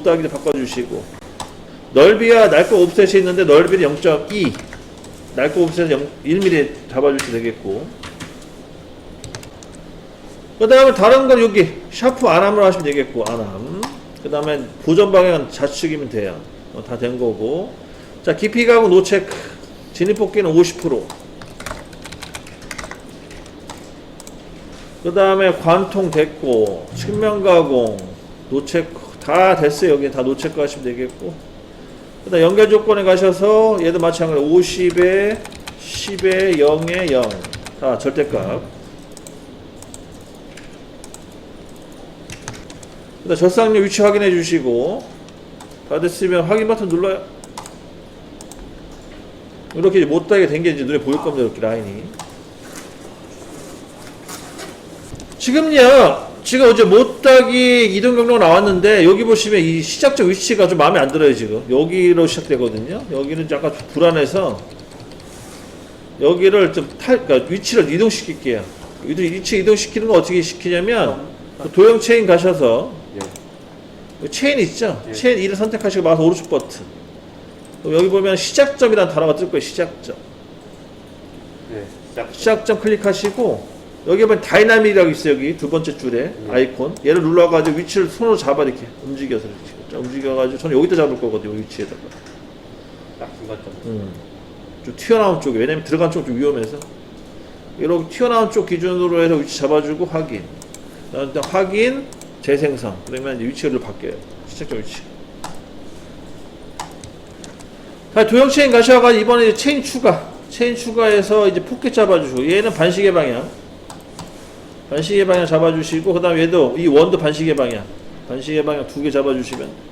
못따기 바꿔주시고. 넓이와 날것 옵셋이 있는데 넓이는 0.2 날것 옵셋은 0, 1mm 잡아주시면 되겠고. 그 다음에 다른 건 여기 샤프 안함으로 하시면 되겠고 안함 그 다음에 보전 방향은 좌측이면 돼요. 어, 다된 거고. 자 깊이 가공 노체크. 진입 뽑기는 50%그 다음에 관통 됐고 측면 가공 노체크 다 됐어요. 여기 다 노체크 하시면 되겠고. 그 다음 연결 조건에 가셔서 얘도 마찬가지로 50에 10에 0에 0 다 절대값. 일단 젖상류 위치 확인해 주시고 다 됐으면 확인 버튼 눌러요. 이렇게 못하게 된게 이제 눈에 보일 겁니다. 이렇게 라인이. 지금요 지금 이제 못하기 이동 경로가 나왔는데 여기 보시면 이 시작적 위치가 좀 마음에 안 들어요 지금 여기로 시작되거든요 여기는 약간 좀 불안해서 여기를 좀 탈, 그러니까 위치를 이동시킬게요 이동- 위치 이동시키는 거 어떻게 시키냐면 그 도형 체인 가셔서 예. 체인 있죠? 예. 체인 1을 선택하시고 마우스 오른쪽 버튼. 여기 보면 시작점이라는 단어가 뜰 거예요. 시작점. 네. 시작. 시작점 클릭하시고 여기 보면 다이나믹이라고 있어요. 여기 두 번째 줄에 예. 아이콘. 얘를 눌러가지고 위치를 손으로 잡아 이렇게 움직여서 이렇게 자, 움직여가지고 저는 여기다 잡을 거거든요. 이 위치에다가. 딱 중간점. 음. 좀 튀어나온 쪽에 왜냐면 들어간 쪽좀 위험해서 이렇게 튀어나온 쪽 기준으로 해서 위치 잡아주고 확인. 그다음에 확인 재생성. 그러면 이제 위치가 좀 바뀌어요. 시작점 위치. 자, 도형 체인 가셔가지고 이번에 이제 체인 추가. 체인 추가해서 이제 포켓 잡아주시고 얘는 반시계 방향. 반시계 방향 잡아주시고 그 다음 에 얘도 이 원도 반시계 방향. 반시계 방향 두 개 잡아주시면